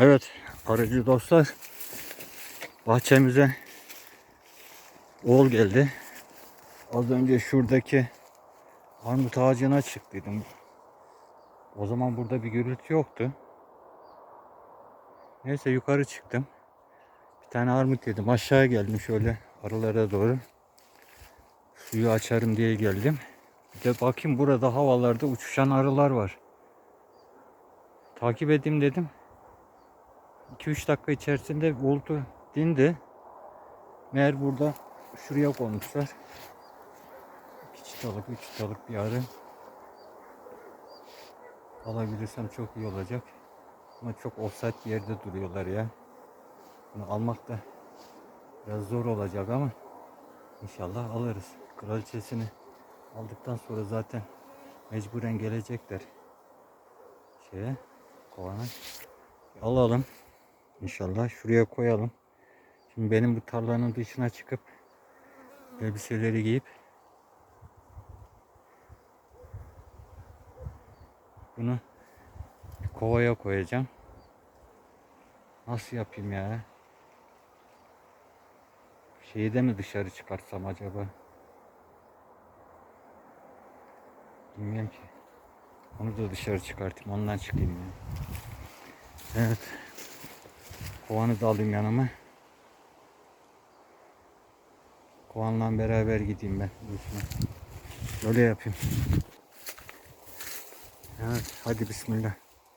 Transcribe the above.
Evet aracı dostlar bahçemize oğul geldi. Az önce şuradaki armut ağacına çıktıydım. O zaman burada bir gürültü yoktu. Neyse yukarı çıktım. Bir tane armut yedim. Aşağıya geldim şöyle arılara doğru. Suyu açarım diye geldim. Bir de bakayım burada havalarda uçuşan arılar var. Takip edeyim dedim. 2-3 dakika içerisinde oldu dindi. Meğer burada şuraya konmuşlar. 2 çıtalık, 3 çıtalık bir arı. Alabilirsem çok iyi olacak. Ama çok offside bir yerde duruyorlar ya. Bunu almak da biraz zor olacak ama inşallah alırız. Kraliçesini aldıktan sonra zaten mecburen gelecekler. Şeye, kovana. Alalım. İnşallah şuraya koyalım. Şimdi benim bu tarlanın dışına çıkıp elbiseleri giyip bunu kovaya koyacağım. Nasıl yapayım ya? Şeyi de mi dışarı çıkartsam acaba? Bilmiyorum ki. Onu da dışarı çıkartayım. Ondan çıkayım ya. Evet. Kovanı da alayım yanıma. Kovanla beraber gideyim ben. Öyle yapayım. Evet. Hadi bismillah.